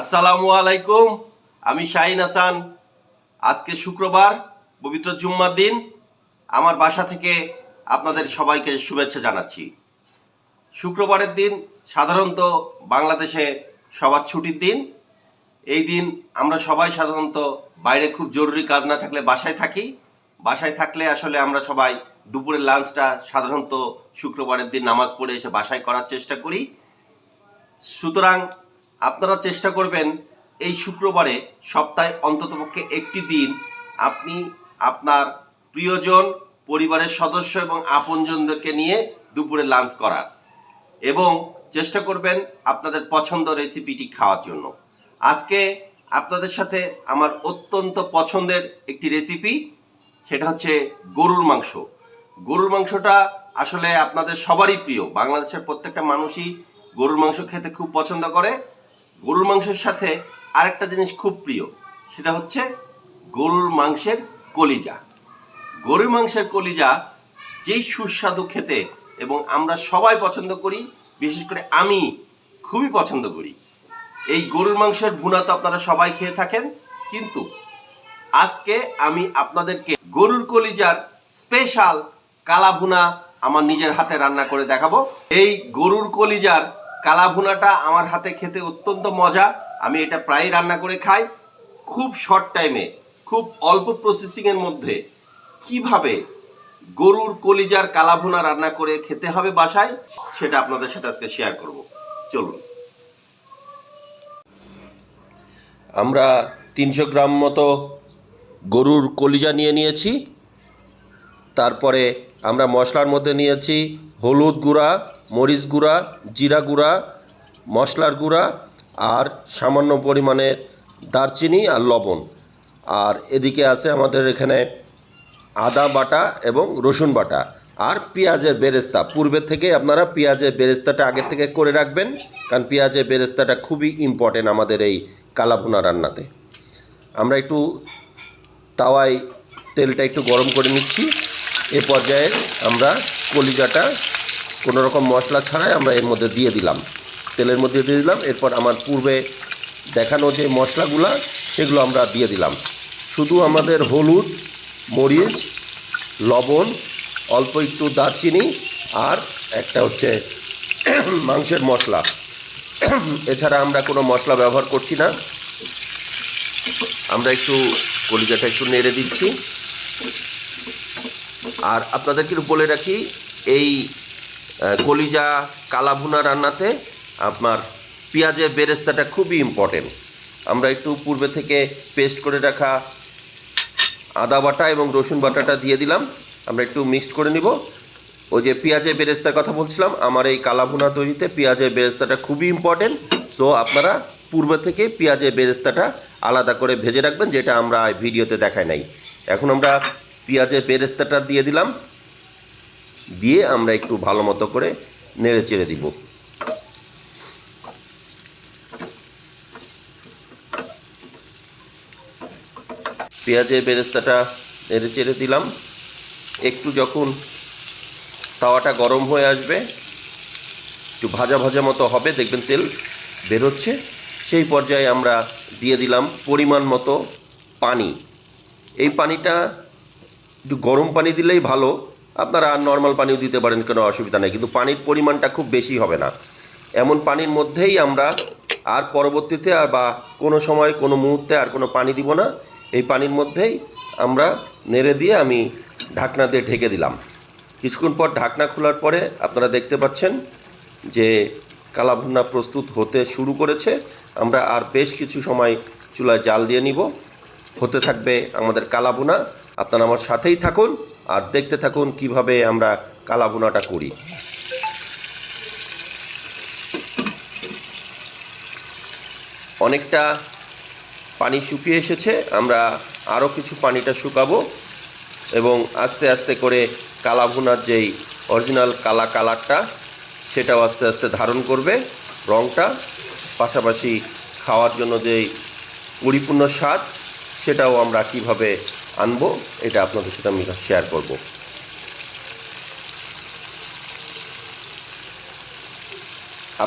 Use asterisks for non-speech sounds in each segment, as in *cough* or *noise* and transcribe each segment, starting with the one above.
আসসালামু আলাইকুম, আমি শাহিন হাসান। আজকে শুক্রবার, পবিত্র জুম্মার দিন। আমার বাসা থেকে আপনাদের সবাইকে শুভেচ্ছা জানাচ্ছি। শুক্রবারের দিন সাধারণত বাংলাদেশে সবার ছুটির দিন। এই দিন আমরা সবাই সাধারণত বাইরে খুব জরুরি কাজ না থাকলে বাসায় থাকি। বাসায় থাকলে আসলে আমরা সবাই দুপুরের লাঞ্চটা সাধারণত শুক্রবারের দিন নামাজ পড়ে এসে বাসায় করার চেষ্টা করি। সুতরাং আপনারা চেষ্টা করবেন এই শুক্রবারে সপ্তাহে অন্ততপক্ষে একটি দিন আপনি আপনার প্রিয়জন, পরিবারের সদস্য এবং আপনজনদেরকে নিয়ে দুপুরে লাঞ্চ করার। এবং চেষ্টা করবেন আপনাদের পছন্দ রেসিপিটি খাওয়ার জন্য। আজকে আপনাদের সাথে আমার অত্যন্ত পছন্দের একটি রেসিপি সেটা হচ্ছে গরুর মাংস। গরুর মাংসটা আসলে আপনাদের সবারই প্রিয়। বাংলাদেশের প্রত্যেকটা মানুষই গরুর মাংস খেতে খুব পছন্দ করে। গরুর মাংসের সাথে আরেকটা জিনিস খুব প্রিয়, সেটা হচ্ছে গরুর মাংসের কলিজা। গরুর মাংসের কলিজা যেই সুস্বাদু খেতে এবং আমরা সবাই পছন্দ করি, বিশেষ করে আমি খুবই পছন্দ করি। এই গরুর মাংসের ভুনা তো আপনারা সবাই খেয়ে থাকেন, কিন্তু আজকে আমি আপনাদেরকে গরুর কলিজার স্পেশাল কালা ভুনা আমার নিজের হাতে রান্না করে দেখাবো। এই গরুর কলিজার কালা ভুনাটা আমার হাতে খেতে অত্যন্ত মজা। আমি এটা প্রায় রান্না করে খাই। খুব শর্ট টাইমে খুব অল্প প্রসেসিং এর মধ্যে। কীভাবে গরুর কলিজার কালা ভুনা রান্না করে খেতে হবে বাসায়, সেটা আপনাদের সাথে আজকে শেয়ার করব। চলুন। আমরা তিনশো গ্রাম মতো গরুর কলিজা নিয়ে নিয়েছি। তারপরে আমরা মশলার মধ্যে নিয়েছি হলুদ গুঁড়া মরিচ গুঁড়া, জিরা গুঁড়া, মশলার গুঁড়া আর সামান্য পরিমাণে দারচিনি আর লবণ। আর এদিকে আছে আমাদের এখানে আদা বাটা এবং রসুন বাটা আর পেঁয়াজের বেরেস্তা। পূর্বের থেকে আপনারা পেঁয়াজের বেরেস্তাটা আগে থেকে করে রাখবেন, কারণ পেঁয়াজের বেরেস্তাটা খুবই ইম্পর্টেন্ট আমাদের এই কালাভুনা রান্নাতে। আমরা একটু তাওয়ায় তেলটা একটু গরম করে নিচ্ছি। এ পর্যায়ে আমরা কলিজাটা কোনো রকম মশলা ছাড়াই আমরা এর মধ্যে দিয়ে দিলাম। তেলের মধ্যে দিয়ে দিলাম, এরপর আমার পূর্বে দেখানো যে মশলাগুলা, সেগুলো আমরা দিয়ে দিলাম। শুধু আমাদের হলুদ, মরিচ, লবণ, অল্প একটু দারচিনি আর একটা হচ্ছে *clears throat* মাংসের মশলা। *clears throat* এছাড়া আমরা কোনো মশলা ব্যবহার করছি না। আমরা একটু কলিজাটা একটু নেড়ে দিচ্ছি। আর আপনাদেরকে বলে রাখি, এই কলিজা, কালাভুনা রান্নাতে আপনার পেঁয়াজের বেরেস্তাটা খুবই ইম্পর্টেন্ট আমরা একটু পূর্বে থেকে পেস্ট করে রাখা আদা বাটা এবং রসুন বাটাটা দিয়ে দিলাম। আমরা একটু মিক্সড করে নিব। ওই যে পেঁয়াজের বেরেস্তার কথা বলছিলাম, আমার এই কালাভুনা তৈরিতে পেঁয়াজের বেরেস্তাটা খুবই ইম্পর্টেন্ট সো আপনারা পূর্বে থেকে পেঁয়াজের বেরেস্তাটা আলাদা করে ভেজে রাখবেন, যেটা আমরা ভিডিওতে দেখাই নাই। এখন আমরা পেঁয়াজের বেরেস্তাটা দিয়ে দিলাম। দিয়ে আমরা একটু ভালো মতো করে নেড়ে চেড়ে দিব। পেঁয়াজের বেরেস্তাটা নেড়ে চেড়ে দিলাম। একটু যখন তাওয়াটা গরম হয়ে আসবে, একটু ভাজা ভাজা মতো হবে, দেখবেন তেল বেরোচ্ছে। সেই পর্যায়ে আমরা দিয়ে দিলাম পরিমাণ মতো পানি। এই পানিটা একটু গরম পানি দিলেই ভালো আপনারা নর্মাল পানিও দিতে পারেন, কোনো অসুবিধা নেই। কিন্তু পানির পরিমাণটা খুব বেশি হবে না। এমন পানির মধ্যেই আমরা আর পরবর্তীতে আর বা কোনো সময়, কোনো মুহূর্তে আর কোনো পানি দিব না। এই পানির মধ্যেই আমরা নেড়ে দিয়ে আমি ঢাকনা দিয়ে ঢেকে দিলাম। কিছুক্ষণ পর ঢাকনা খোলার পরে আপনারা দেখতে পাচ্ছেন যে কালাভুনা প্রস্তুত হতে শুরু করেছে। আমরা আর বেশ কিছু সময় চুলায় জাল দিয়ে নিব। হতে থাকবে আমাদের কালাভুনা। আপনারা আমার সাথেই থাকুন। আর দেখতে থাকুন কীভাবে আমরা কালাভুনাটা করি। অনেকটা পানি শুকিয়ে এসেছে, আমরা আরও কিছু পানিটা শুকাবো এবং আস্তে আস্তে করে কালা ভুনার যেই অরিজিনাল কালা কালারটা, সেটাও আস্তে আস্তে ধারণ করবে রঙটা পাশাপাশি খাওয়ার জন্য যেই পরিপূর্ণ স্বাদ, সেটাও আমরা কীভাবে আনব, এটা আপনাদের সাথে আমি শেয়ার করব।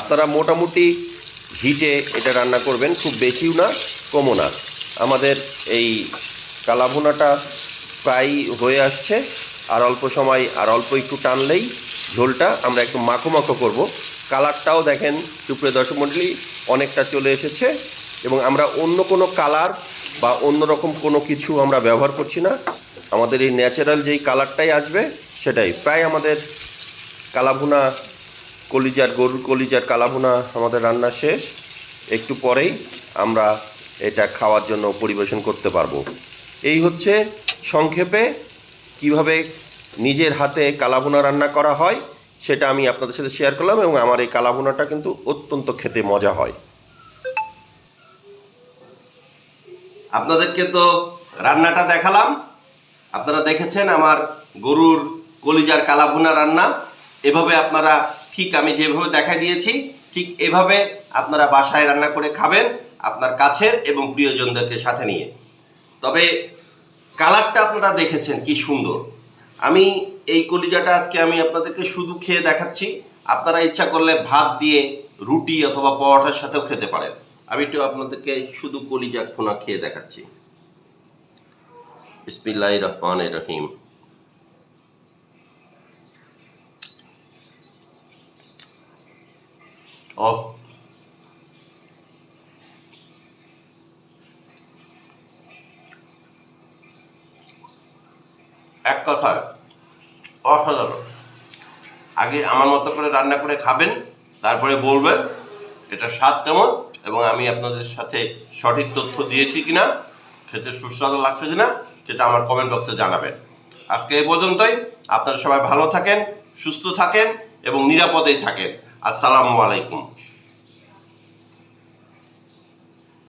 আপনারা মোটামুটি হিটে এটা রান্না করবেন, খুব বেশিও না, কমও না। আমাদের এই কালাভুনাটা প্রায় হয়ে আসছে, আর অল্প সময়, আর অল্প একটু টানলেই ঝোলটা আমরা একটু মাখো মাখো করব। কালারটাও দেখেন, সুপ্রিয় দর্শক মণ্ডলী, অনেকটা চলে এসেছে, এবং আমরা অন্য কোনো কালার বা অন্য রকম কোনো কিছু আমরা ব্যবহার করছি না। আমাদের এই ন্যাচারাল যেই কালারটাই আসবে, সেটাই। প্রায় আমাদের কালাভুনা, কলিজার, গরুর কলিজার কালাভুনা আমাদের রান্না শেষ। একটু পরেই আমরা এটা খাওয়ার জন্য পরিবেশন করতে পারব। এই হচ্ছে সংক্ষেপে কীভাবে নিজের হাতে কালাভুনা রান্না করা হয়, সেটা আমি আপনাদের সাথে শেয়ার করলাম এবং আমার এই কালাভুনাটা কিন্তু অত্যন্ত খেতে মজা হয়। আপনাদেরকে তো রান্নাটা দেখালাম। আপনারা দেখেছেন আমার গরুর কলিজার কালাভুনা রান্না। এভাবে আপনারা ঠিক আমি যেভাবে দেখা দিয়েছি, ঠিক এভাবে আপনারা বাসায় রান্না করে খাবেন আপনার কাছের এবং প্রিয়জনদেরকে সাথে নিয়ে। তবে কালারটা আপনারা দেখেছেন কি সুন্দর। আমি এই কলিজাটা আজকে আমি আপনাদেরকে শুধু খেয়ে দেখাচ্ছি। আপনারা ইচ্ছা করলে ভাত দিয়ে রুটি অথবা পরোটার সাথেও খেতে পারেন। আমি একটু আপনাদেরকে শুধু কলিজা ফোনা খেয়ে দেখাচ্ছি। বিসমিল্লাহ রহমান রহিম। এক কথায়, অসাধারণ। আগে আমার মতো করে রান্না করে খাবেন, তারপরে বলবেন, এটা স্বাদ কেমন? এবং আমি আপনাদের সাথে সঠিক তথ্য দিয়েছি কিনা, সেটা সুস্বাদু লাগছে কিনা, সেটা আমার কমেন্ট বক্সে জানাবেন। আজকে এ পর্যন্তই। আপনারা সবাই ভালো থাকেন, সুস্থ থাকেন এবং নিরাপদেই থাকেন। আসসালামু আলাইকুম।